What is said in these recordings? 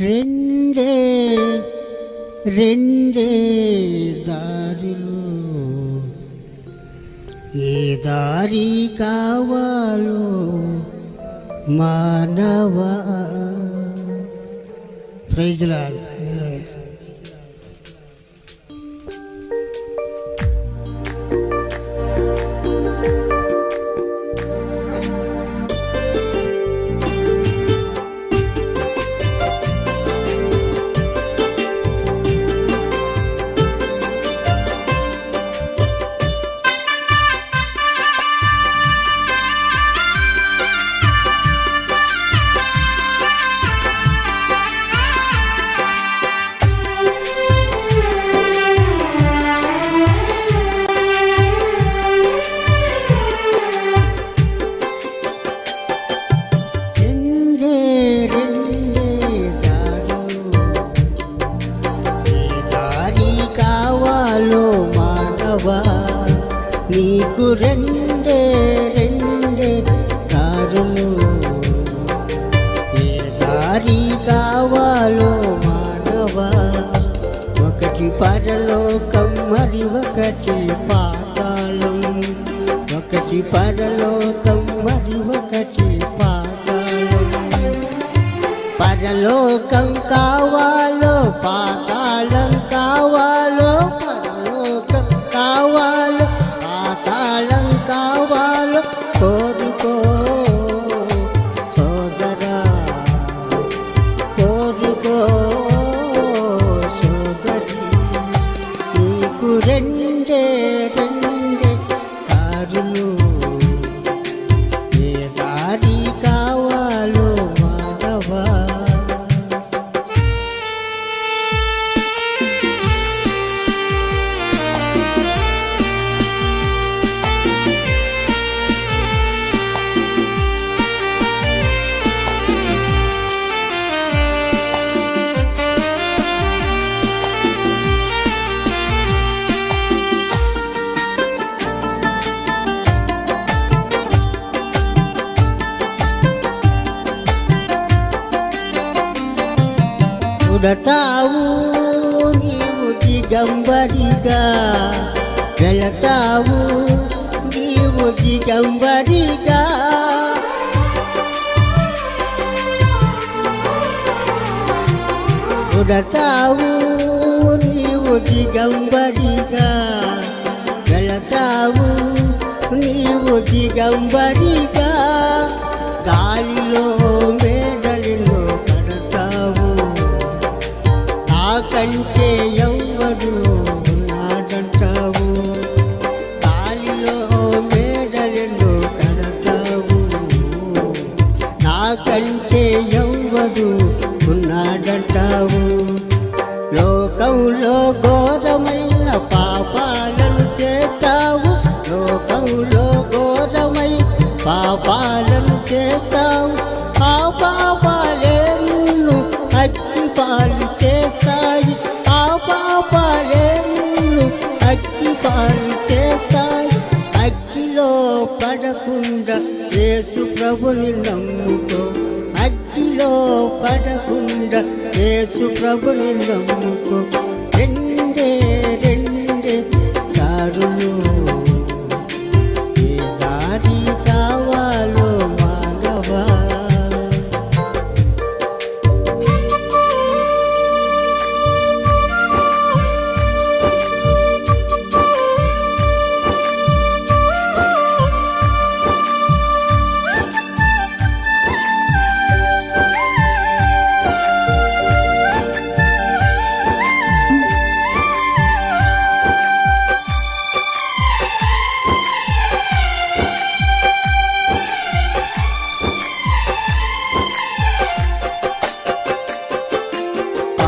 రెండే రెండే దారులు. ఏ దారి కావాలో మానవ? ప్రైజ్లాడు మానవా నీకు రెండే రెండే దారులు. ఏ దారి కావాలో మానవా? ఒకటి పరలోకం మరి ఒకటి పాతాళం. ఒకటి పరలోకం మరి ఒకటి పాతాళం. పరలోకం కావాలో పాత Sudah tahu dirimu digambarikan Sudah tahu dirimu digambarikan Sudah tahu dirimu digambarikan Sudah tahu dirimu digambarikan నాకంటే ఎవ్వడు ఉన్నాడంటావు గాలిలో మేడలు కడతావు? నాకంటే ఎవ్వడు ఉన్నాడంటావు? లోకంలో ఘోరమైన పాపాలను చేస్తావు? లోకంలో ఘోరమై పాపాలను చేస్తావు? ప్రభుని నమ్ముకో. అగ్గిలో పడకుండా యేసు ప్రభుని నమ్ముకో. రెండే రెండే దారులు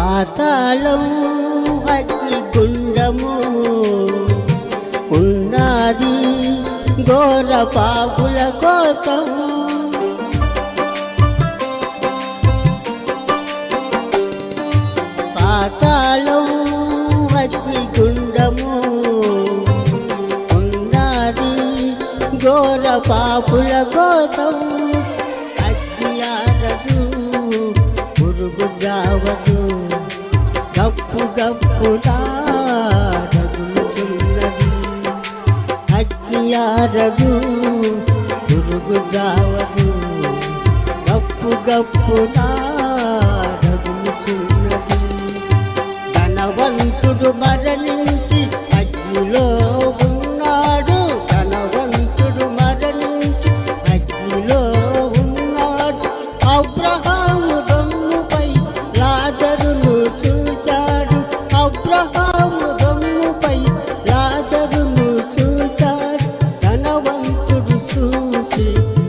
పాతాళం అగ్నిగుండము ఉన్నది ఘోర పాపుల కోసం. పాతాళం అగ్ని ఉన్నది ఘోర పాపుల కోసం. అగ్ని ఆరదు పురుగు జావదు. గప్పులా రగులుచున్నది అగ్నియారదు పురుగు జావదు. గప్పు గప్పులా రగులుచున్నది ధనవంతుడు మరణించి అగ్నిలో ఉన్నాడు. ధనవంతుడు మరణించి అగ్నిలో ఉన్నాడు. అబ్రహా see.